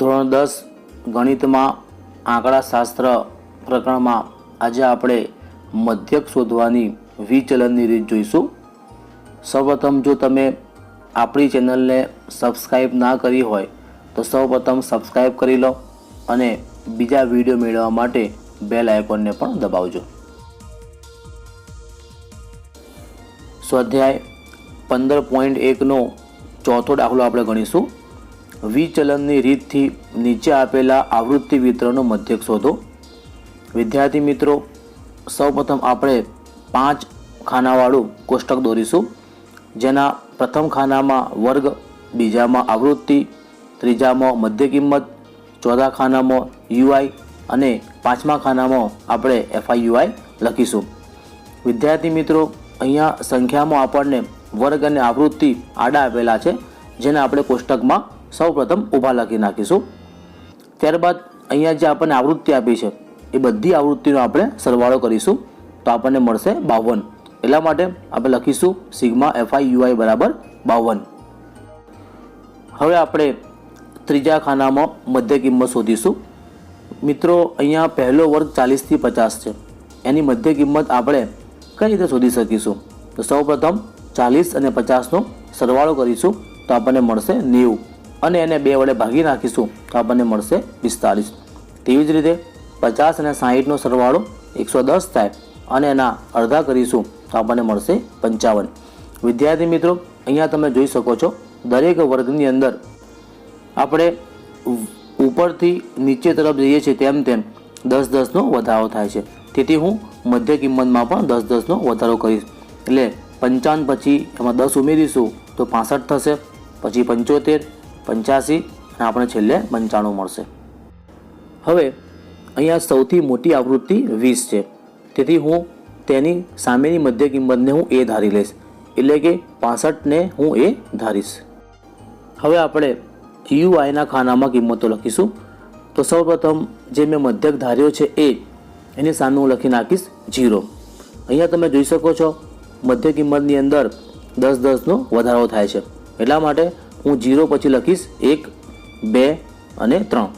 ધોરણ દસ ગણિતમાં આંકડાશાસ્ત્ર પ્રકરણમાં આજે આપણે મધ્યક શોધવાની વિચલનની રીત જોઈશું. સૌપ્રથમ જો તમે આપણી ચેનલને સબસ્ક્રાઈબ ના કરી હોય, તો સૌપ્રથમ સબસ્ક્રાઈબ કરી લો અને બીજા વીડિયો મેળવવા માટે બેલ આઇકોનને પણ દબાવજો. સ્વાધ્યાય પંદર પોઈન્ટ એકનો ચોથો દાખલો આપણે ગણીશું. વિચલનની રીતથી નીચે આપેલા આવૃત્તિ વિતરણનો મધ્યક શોધો. વિદ્યાર્થી મિત્રો, સૌપ્રથમ આપણે પાંચ ખાનાવાળું કોષ્ટક દોરીશું. જેના પ્રથમ ખાનામાં વર્ગ, બીજામાં આવૃત્તિ, ત્રીજામાં મધ્ય કિંમત, ચોથા ખાનામાં યુઆઈ અને પાંચમા ખાનામાં આપણે એફઆઈયુઆઈ લખીશું. વિદ્યાર્થી મિત્રો, અહીંયા સંખ્યામાં આપણને વર્ગ અને આવૃત્તિ આડા આપેલા છે, જેને આપણે કોષ્ટકમાં સૌપ્રથમ ઊભા લખી નાખીશું. ત્યારબાદ અહીંયા જે આપણને આવૃત્તિ આપી છે, એ બધી આવૃત્તિનો આપણે સરવાળો કરીશું. તો આપણને મળશે બાવન. એટલા માટે આપણે લખીશું સિગ્મા એફઆઈ યુઆઈ બરાબર બાવન. હવે આપણે ત્રીજા ખાનામાં મધ્ય કિંમત શોધીશું. મિત્રો, અહીંયા પહેલો વર્ગ ચાલીસથી પચાસ છે. એની મધ્ય કિંમત આપણે કઈ રીતે શોધી શકીશું? તો સૌપ્રથમ ચાલીસ અને પચાસનો સરવાળો કરીશું. તો આપણને મળશે નેવું. અને એને બે વડે ભાગી નાખીશું તો આપણને મળશે પિસ્તાલીસ. તેવી જ રીતે પચાસ અને સાહીઠનો સરવાળો એકસો દસ થાય અને એના અડધા કરીશું તો આપણને મળશે પંચાવન. વિદ્યાર્થી મિત્રો, અહીંયા તમે જોઈ શકો છો, દરેક વર્ગની અંદર આપણે ઉપરથી નીચે તરફ જઈએ છીએ તેમ તેમ દસ દસનો વધારો થાય છે. તેથી હું મધ્ય કિંમતમાં પણ દસ દસનો વધારો કરીશ. એટલે પંચાવન પછી એમાં દસ ઉમેરીશું તો પાસઠ થશે, પછી પંચોતેર પંચ્યાસી અને આપણે છેલ્લે પંચાણું મળશે. હવે, અહીંયા સૌથી મોટી આવૃત્તિ વીસ છે. તેથી હું તેની સામેની મધ્ય કિંમતને હું એ ધારી લઈશ. એટલે કે પાસઠને હું એ ધારીશ. હવે આપણે યુઆઈના ખાનામાં કિંમતો લખીશું. તો સૌપ્રથમ જે મેં મધ્યક ધાર્યો છે એ, એની સામે હું લખી નાખીશ જીરો અહીંયા તમે જોઈ શકો છો, મધ્ય કિંમતની અંદર દસ દસનો વધારો થાય છે. એટલા માટે હું જીરો પછી લખીશ એક, બે અને ત્રણ.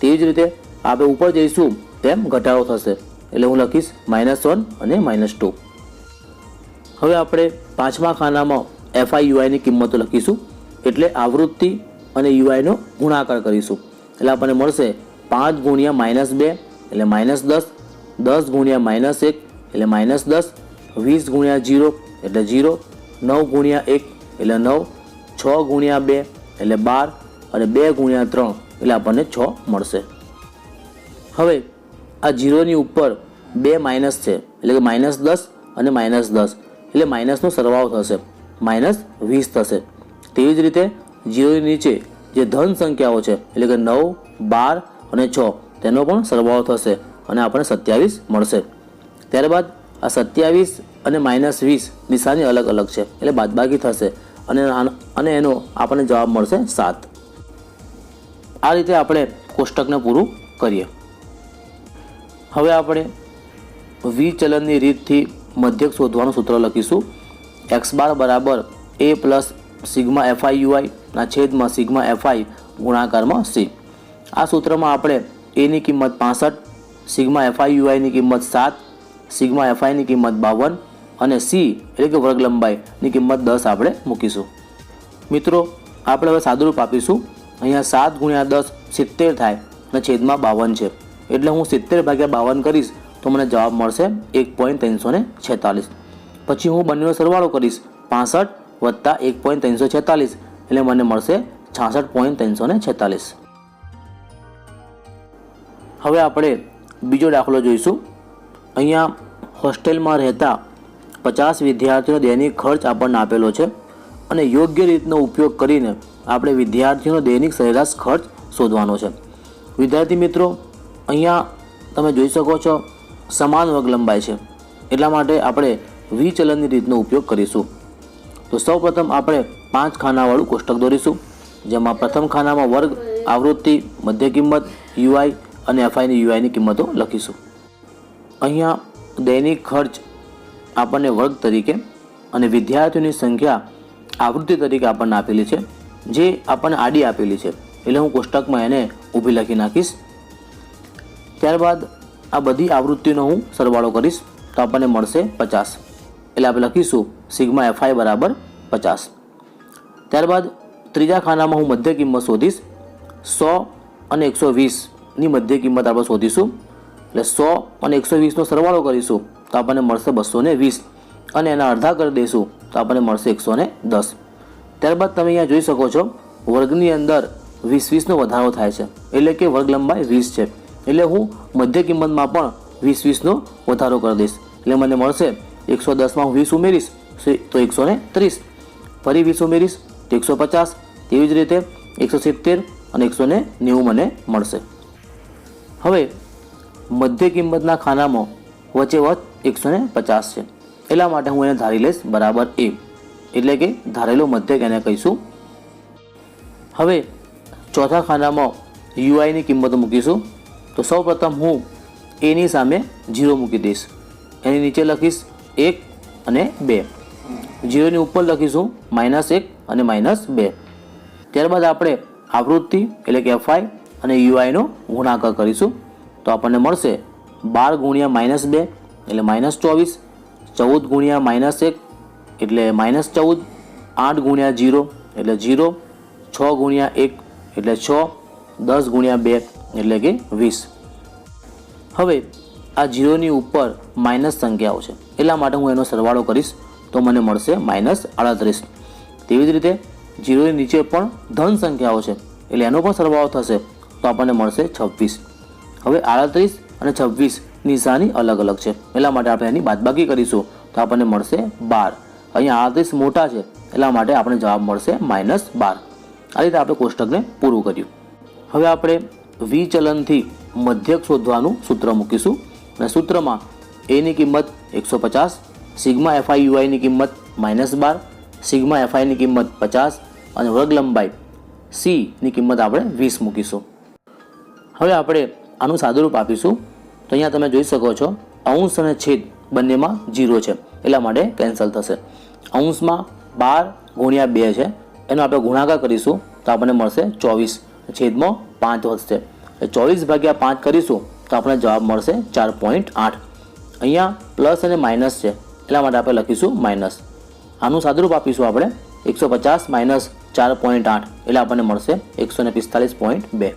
તેવી જ રીતે આપણે ઉપર જઈશું તેમ ઘટાડો થશે. એટલે હું લખીશ માઇનસ વન અને માઇનસ ટુ હવે આપણે પાંચમા ખાનામાં એફઆઈ યુઆઈની કિંમતો લખીશું. એટલે આવૃત્તિ અને યુઆઈનો ગુણાકાર કરીશું. એટલે આપણને મળશે પાંચ ગુણ્યા માઇનસ બે, એટલે માઇનસ દસ. દસ ગુણ્યા માઇનસ એક, એટલે માઇનસ દસ. વીસ ગુણ્યા જીરો, એટલે જીરો. નવ ગુણ્યા એક, એટલે નવ. છ ગુણ્યા બે એટલે બાર અને બે ગુણ્યા ત્રણ એટલે આપણને છ મળશે. હવે આ જીરોની ઉપર બે માઇનસ છે એટલે કે માઇનસ દસ અને માઇનસ દસ એટલે માઇનસનો સરવાળો થશે. માઇનસ વીસ થશે. તેવી જ રીતે જીરોની નીચે જે ધન સંખ્યાઓ છે એટલે કે નવ, બાર અને છ તેનો પણ સરવાળો થશે અને આપણને સત્યાવીસ મળશે. ત્યારબાદ આ સત્યાવીસ અને માઇનસ વીસ નિશાની અલગ અલગ છે એટલે બાદબાકી થશે. અને અને એનો આપણને જવાબ મળશે સાત. આ રીતે આપણે કોષ્ટકને પૂરું કરીએ. હવે આપણે વિચલનની રીતથી મધ્યક શોધવાનું સૂત્ર લખીશું. એક્સ બાર બરાબર એ પ્લસ સિગ્મા એફઆઈ યુઆઈના છેદમાં સિગ્મા એફઆઈ ગુણાકારમાં સી. આ સૂત્રમાં આપણે એની કિંમત પાસઠ, સિગ્મા એફઆઈ યુઆઈની કિંમત સાત, સિગ્મા એફઆઈની કિંમત બાવન અને સી એટલે કે વર્ગ લંબાઈની કિંમત દસ આપણે મૂકીશું. મિત્રો, આપણે હવે સાદુરૂપ આપીશું. અહીંયા સાત ગુણ્યા દસ સિત્તેર થાય અને છેદમાં બાવન છે. એટલે હું સિત્તેર ભાગ્યા બાવન કરીશ તો મને જવાબ મળશે એક પોઈન્ટ ત્રણસો ને છેતાલીસ. પછી હું બંનેનો સરવાળો કરીશ પાસઠ વત્તા એક પોઈન્ટ ત્રણસો છેતાલીસ. એટલે મને મળશે છાસઠ પોઈન્ટ ત્રણસો ને છેતાલીસ. હવે આપણે બીજો દાખલો જોઈશું. અહીંયા હોસ્ટેલમાં રહેતા પચાસ વિદ્યાર્થીઓનો દૈનિક ખર્ચ આપણને આપેલો છે અને યોગ્ય રીતનો ઉપયોગ કરીને આપણે વિદ્યાર્થીઓનો દૈનિક સરેરાશ ખર્ચ શોધવાનો છે. વિદ્યાર્થી મિત્રો, અહીંયા તમે જોઈ શકો છો, સમાન વર્ગ લંબાઈ છે. એટલા માટે આપણે વિચલનની રીતનો ઉપયોગ કરીશું. તો સૌપ્રથમ આપણે પાંચ ખાનાવાળું કોષ્ટક દોરીશું, જેમાં પ્રથમ ખાનામાં વર્ગ, આવૃત્તિ, મધ્ય કિંમત, યુઆઈ અને એફઆઈની યુઆઈની કિંમતો લખીશું. અહીંયા દૈનિક ખર્ચ આપણને વર્ગ તરીકે અને વિદ્યાર્થીઓની સંખ્યા આવૃત્તિ તરીકે આપણને આપેલી છે, જે આપણને આડી આપેલી છે. એટલે હું કોષ્ટકમાં એને ઊભી લખી નાખીશ. ત્યારબાદ આ બધી આવૃત્તિનો હું સરવાળો કરીશ તો આપણને મળશે પચાસ. એટલે આપણે લખીશું સિગ્મા એફઆઈ બરાબર પચાસ. ત્યારબાદ ત્રીજા ખાનામાં હું મધ્ય કિંમત શોધીશ. સો અને એકસો વીસની મધ્ય કિંમત આપણે શોધીશું. એટલે સો અને એકસો વીસનો સરવાળો કરીશું. તો આપણને મળશે બસો ને વીસ. અને એના અડધા કરી દઈશું તો આપણને મળશે એકસો ને દસ. ત્યારબાદ તમે અહીંયા જોઈ શકો છો, વર્ગની અંદર વીસ વીસનો વધારો થાય છે. એટલે કે વર્ગ લંબાઈ વીસ છે. એટલે હું મધ્ય કિંમતમાં પણ વીસ વીસનો વધારો કરી દઈશ. એટલે મને મળશે એકસો દસમાં હું વીસ ઉમેરીશ તો એકસો ને ત્રીસ. ફરી વીસ ઉમેરીશ, તો એકસો પચાસ. તેવી જ રીતે એકસો સિત્તેર અને એકસો ને નેવું મને મળશે. હવે મધ્ય કિંમતના ખાનામાં વચ્ચે વચ એકસો ને પચાસ છે. એટલા માટે હું એને ધારી લઈશ બરાબર એ. એટલે કે ધારેલો મધ્યક એને કહીશું. હવે ચોથા ખાનામાં યુઆઈની કિંમતો મૂકીશું. તો સૌ પ્રથમ હું એની સામે જીરો મૂકી દઈશ. એની નીચે લખીશ એક અને બે. જીરોની ઉપર લખીશું માઇનસ એક અને માઇનસ બે. ત્યારબાદ આપણે આવૃત્તિ એટલે કે એફઆઈ અને યુઆઈનો ગુણાકાર કરીશું. તો આપણને મળશે બાર ગુણ્યા માઇનસ બે, એટલે માઇનસ ચોવીસ. ચૌદ ગુણ્યા માઇનસ એક, એટલે માઇનસ ચૌદ. આઠ ગુણ્યા જીરો, એટલે જીરો. છ ગુણ્યા એક, એટલે છ. દસ ગુણ્યા બે, એટલે કે વીસ. હવે આ જીરોની ઉપર માઇનસ સંખ્યાઓ છે. એટલા માટે હું એનો સરવાળો કરીશ તો મને મળશે માઇનસ આડત્રીસ. તેવી જ રીતે જીરોની નીચે પણ ધન સંખ્યાઓ છે, એટલે એનો પણ સરવાળો થશે તો આપણને મળશે છવ્વીસ. હવે આડત્રીસ અને છવ્વીસ નિશાની અલગ અલગ છે. એટલા માટે આપણે એની બાદબાકી કરીશું. તો આપણને મળશે બાર. અહીંયા આડત્રીસ મોટા છે. એટલા માટે આપણે જવાબ મળશે માઇનસ બાર. આ રીતે આપણે કોષ્ટકને પૂરું કર્યું. હવે આપણે વિચલનથી મધ્યક શોધવાનું સૂત્ર મૂકીશું. અને સૂત્રમાં એની કિંમત એકસો પચાસ, સિગ્મા એફઆઈ યુઆઈની કિંમત માઇનસ બાર, સિગ્મા એફઆઈની કિંમત પચાસ અને વર્ગ લંબાઈ સીની કિંમત આપણે વીસ મૂકીશું. હવે આપણે આનું સાદુરૂપ આપીશું. તો અહીંયા તમે જોઈ શકો છો, અંશ અને છેદ બંનેમાં જીરો છે. એટલા માટે કેન્સલ થશે. અંશમાં બાર ગુણ્યા બે છે. એનો આપણે ગુણાકાર કરીશું, તો આપણને મળશે ચોવીસ. છેદમાં પાંચ વધશે. ચોવીસ ભાગ્યા પાંચ કરીશું, તો આપણને જવાબ મળશે ચાર પોઈન્ટ આઠ. અહીંયા પ્લસ અને માઇનસ છે. એટલા માટે આપણે લખીશું માઇનસ. આનું સાદુરૂપ આપીશું આપણે એકસો પચાસ માઇનસ ચાર પોઈન્ટ આઠ. એટલે આપણને મળશે એકસો ને પિસ્તાલીસ પોઈન્ટ બે.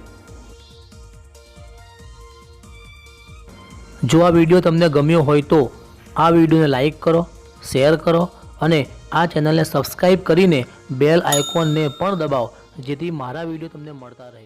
જો આ વીડિયો તમને ગમ્યો હોય તો આ વિડીયોને લાઈક કરો, શેર કરો અને આ ચેનલને સબસ્ક્રાઈબ કરીને બેલ આઇકોનને પણ દબાવો, જેથી મારા વીડિયો તમને મળતા રહે.